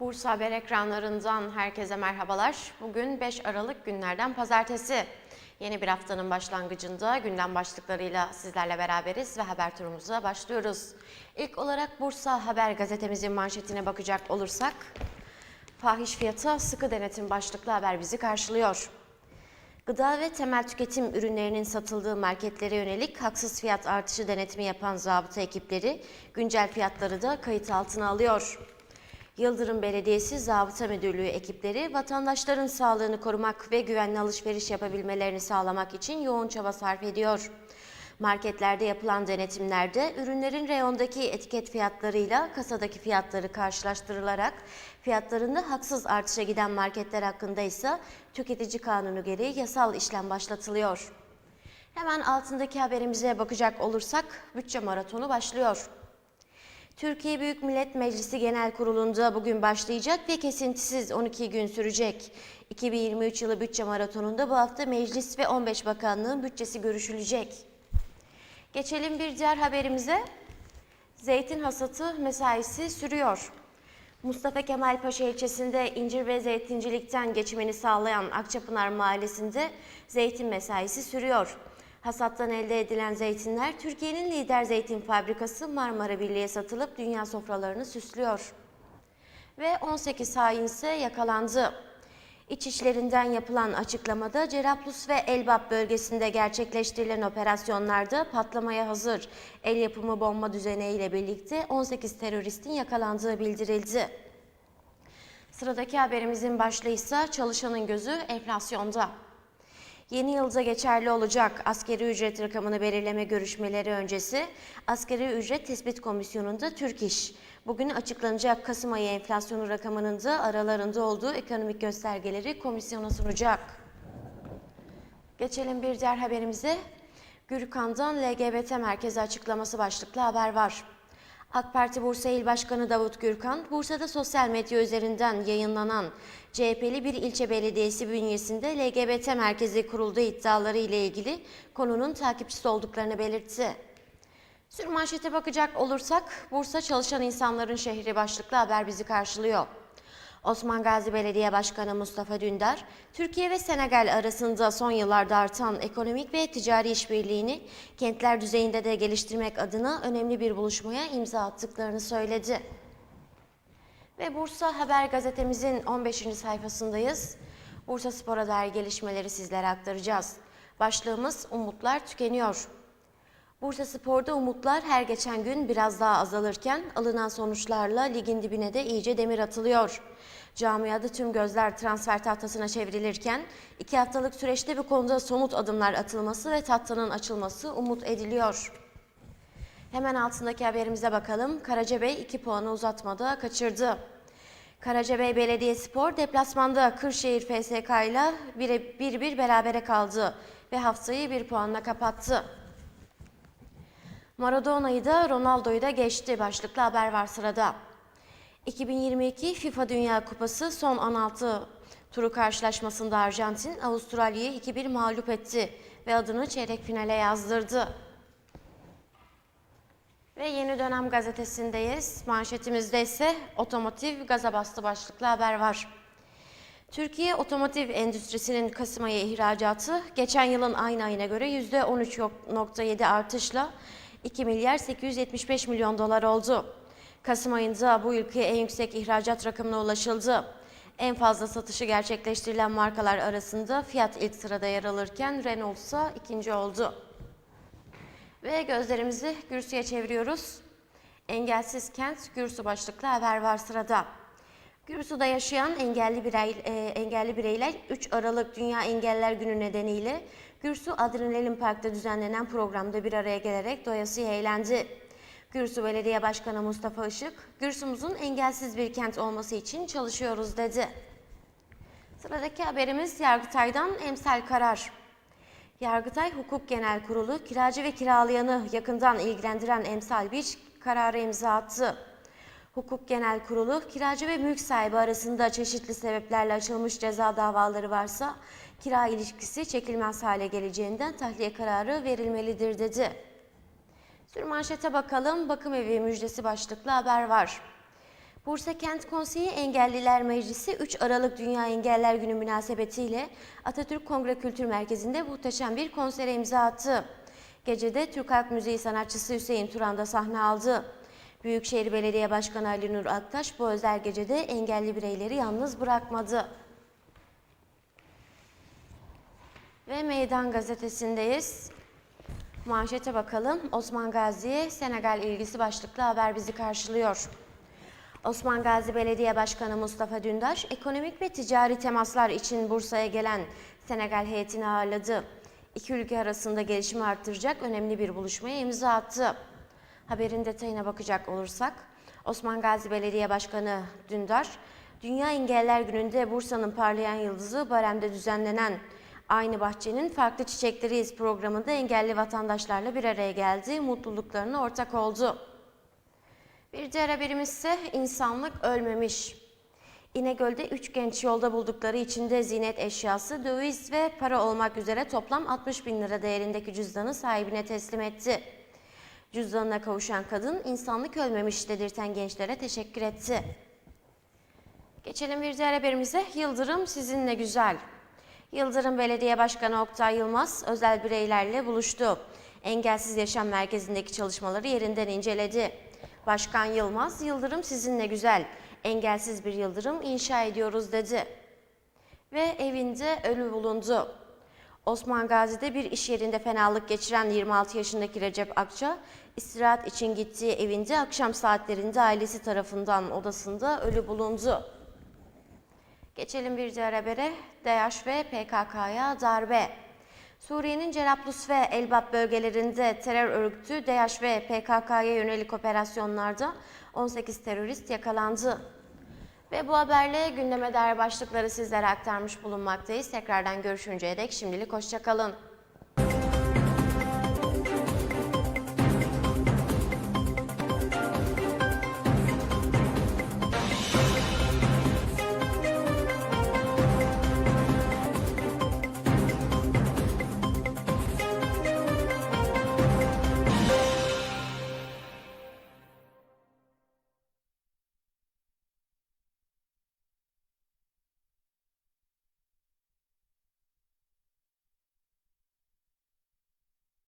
Bursa Haber ekranlarından herkese merhabalar. Bugün 5 Aralık günlerden pazartesi. Yeni bir haftanın başlangıcında gündem başlıklarıyla sizlerle beraberiz ve haber turumuza başlıyoruz. İlk olarak Bursa Haber gazetemizin manşetine bakacak olursak, fahiş fiyata sıkı denetim başlıklı haber bizi karşılıyor. Gıda ve temel tüketim ürünlerinin satıldığı marketlere yönelik haksız fiyat artışı denetimi yapan zabıta ekipleri güncel fiyatları da kayıt altına alıyor. Yıldırım Belediyesi Zabıta Müdürlüğü ekipleri vatandaşların sağlığını korumak ve güvenli alışveriş yapabilmelerini sağlamak için yoğun çaba sarf ediyor. Marketlerde yapılan denetimlerde ürünlerin reyondaki etiket fiyatlarıyla kasadaki fiyatları karşılaştırılarak fiyatlarında haksız artışa giden marketler hakkında ise tüketici kanunu gereği yasal işlem başlatılıyor. Hemen altındaki haberimize bakacak olursak bütçe maratonu başlıyor. Türkiye Büyük Millet Meclisi Genel Kurulu'nda bugün başlayacak ve kesintisiz 12 gün sürecek. 2023 yılı bütçe maratonunda bu hafta meclis ve 15 bakanlığın bütçesi görüşülecek. Geçelim bir diğer haberimize. Zeytin hasatı mesaisi sürüyor. Mustafa Kemal Paşa ilçesinde incir ve zeytincilikten geçimini sağlayan Akçapınar Mahallesi'nde zeytin mesaisi sürüyor. Hasattan elde edilen zeytinler Türkiye'nin lider zeytin fabrikası Marmara Birliği'ye satılıp dünya sofralarını süslüyor. Ve 18 hain ise yakalandı. İç işlerinden yapılan açıklamada Cerablus ve Elbap bölgesinde gerçekleştirilen operasyonlarda patlamaya hazır el yapımı bomba düzeneğiyle birlikte 18 teröristin yakalandığı bildirildi. Sıradaki haberimizin başlığı ise çalışanın gözü enflasyonda. Yeni yılda geçerli olacak askeri ücret rakamını belirleme görüşmeleri öncesi Askeri Ücret Tespit Komisyonu'nda Türk İş, bugün açıklanacak Kasım ayı enflasyonu rakamının da aralarında olduğu ekonomik göstergeleri komisyona sunacak. Geçelim bir diğer haberimize. Gürkan'dan LGBT merkezi açıklaması başlıklı haber var. AK Parti Bursa İl Başkanı Davut Gürkan, Bursa'da sosyal medya üzerinden yayınlanan CHP'li bir ilçe belediyesi bünyesinde LGBT merkezi kurulduğu iddiaları ile ilgili konunun takipçisi olduklarını belirtti. Sürmanşete bakacak olursak, Bursa çalışan insanların şehri başlıklı haber bizi karşılıyor. Osman Gazi Belediye Başkanı Mustafa Dündar, Türkiye ve Senegal arasında son yıllarda artan ekonomik ve ticari işbirliğini kentler düzeyinde de geliştirmek adına önemli bir buluşmaya imza attıklarını söyledi. Ve Bursa Haber gazetemizin 15. sayfasındayız. Bursa Spor'a dair gelişmeleri sizlere aktaracağız. Başlığımız Umutlar Tükeniyor. Bursa Spor'da umutlar her geçen gün biraz daha azalırken alınan sonuçlarla ligin dibine de iyice demir atılıyor. Camiada tüm gözler transfer tahtasına çevrilirken iki haftalık süreçte bir konuda somut adımlar atılması ve tahtanın açılması umut ediliyor. Hemen altındaki haberimize bakalım. Karacabey 2 puanı uzatmada kaçırdı. Karacabey Belediyespor deplasmanda Kırşehir FSK ile 1-1 berabere kaldı ve haftayı 1 puanla kapattı. Maradona'yı da Ronaldo'yu da geçti başlıklı haber var sırada. 2022 FIFA Dünya Kupası son 16 turu karşılaşmasında Arjantin Avustralya'yı 2-1 mağlup etti ve adını çeyrek finale yazdırdı. Ve yeni dönem gazetesindeyiz. Manşetimizde ise otomotiv gaza bastı başlıklı haber var. Türkiye otomotiv endüstrisinin Kasım ayı ihracatı geçen yılın aynı ayına göre %13.7 artışla 2 milyar 875 milyon dolar oldu. Kasım ayında bu ülkeye en yüksek ihracat rakamına ulaşıldı. En fazla satışı gerçekleştirilen markalar arasında Fiat ilk sırada yer alırken Renault ise ikinci oldu. Ve gözlerimizi Gürsü'ye çeviriyoruz. Engelsiz Kent Gürsü başlıklı haber var sırada. Gürsü'de yaşayan engelli, birey, e, engelli bireyler 3 Aralık Dünya Engeller Günü nedeniyle Gürsü Adrenalin Park'ta düzenlenen programda bir araya gelerek doyasıya eğlendi. Gürsü Belediye Başkanı Mustafa Işık, Gürsümüzün engelsiz bir kent olması için çalışıyoruz dedi. Sıradaki haberimiz Yargıtay'dan emsal karar. Yargıtay Hukuk Genel Kurulu kiracı ve kiralayanı yakından ilgilendiren emsal bir kararı imza attı. Hukuk Genel Kurulu, kiracı ve mülk sahibi arasında çeşitli sebeplerle açılmış ceza davaları varsa kira ilişkisi çekilmez hale geleceğinden tahliye kararı verilmelidir dedi. Sürmanşete bakalım, bakım evi müjdesi başlıklı haber var. Bursa Kent Konseyi Engelliler Meclisi 3 Aralık Dünya Engeller Günü münasebetiyle Atatürk Kongre Kültür Merkezi'nde muhteşem bir konsere imza attı. Gecede Türk Halk Müziği sanatçısı Hüseyin Turan da sahne aldı. Büyükşehir Belediye Başkanı Ali Nur Aktaş bu özel gecede engelli bireyleri yalnız bırakmadı. Ve Meydan Gazetesi'ndeyiz. Manşete bakalım. Osman Gazi'ye Senegal ilgisi başlıklı haber bizi karşılıyor. Osman Gazi Belediye Başkanı Mustafa Dündar, ekonomik ve ticari temaslar için Bursa'ya gelen Senegal heyetini ağırladı. İki ülke arasında gelişimi artıracak önemli bir buluşmaya imza attı. Haberin detayına bakacak olursak, Osman Gazi Belediye Başkanı Dündar, Dünya Engeller Günü'nde Bursa'nın parlayan yıldızı Barem'de düzenlenen Aynı Bahçenin Farklı Çiçekleriyiz programında engelli vatandaşlarla bir araya geldi, mutluluklarına ortak oldu. Bir diğer haberimiz ise insanlık ölmemiş. İnegöl'de üç genç yolda buldukları içinde zinet eşyası, döviz ve para olmak üzere toplam 60 bin lira değerindeki cüzdanı sahibine teslim etti. Cüzdanına kavuşan kadın insanlık ölmemiş dedirten gençlere teşekkür etti. Geçelim bir diğer haberimize. Yıldırım sizinle güzel. Yıldırım Belediye Başkanı Oktay Yılmaz özel bireylerle buluştu. Engelsiz Yaşam Merkezi'ndeki çalışmaları yerinden inceledi. Başkan Yılmaz, Yıldırım sizinle güzel, engelsiz bir yıldırım inşa ediyoruz dedi. Ve evinde ölü bulundu. Osman Gazi'de bir iş yerinde fenalık geçiren 26 yaşındaki Recep Akça, istirahat için gittiği evinde akşam saatlerinde ailesi tarafından odasında ölü bulundu. Geçelim bir diğer habere. DAEŞ ve PKK'ya darbe. Suriye'nin Cerablus ve Elbap bölgelerinde terör örgütü DAEŞ ve PKK'ya yönelik operasyonlarda 18 terörist yakalandı. Ve bu haberle gündeme dair başlıkları sizlere aktarmış bulunmaktayız. Tekrardan görüşünceye dek şimdilik hoşçakalın.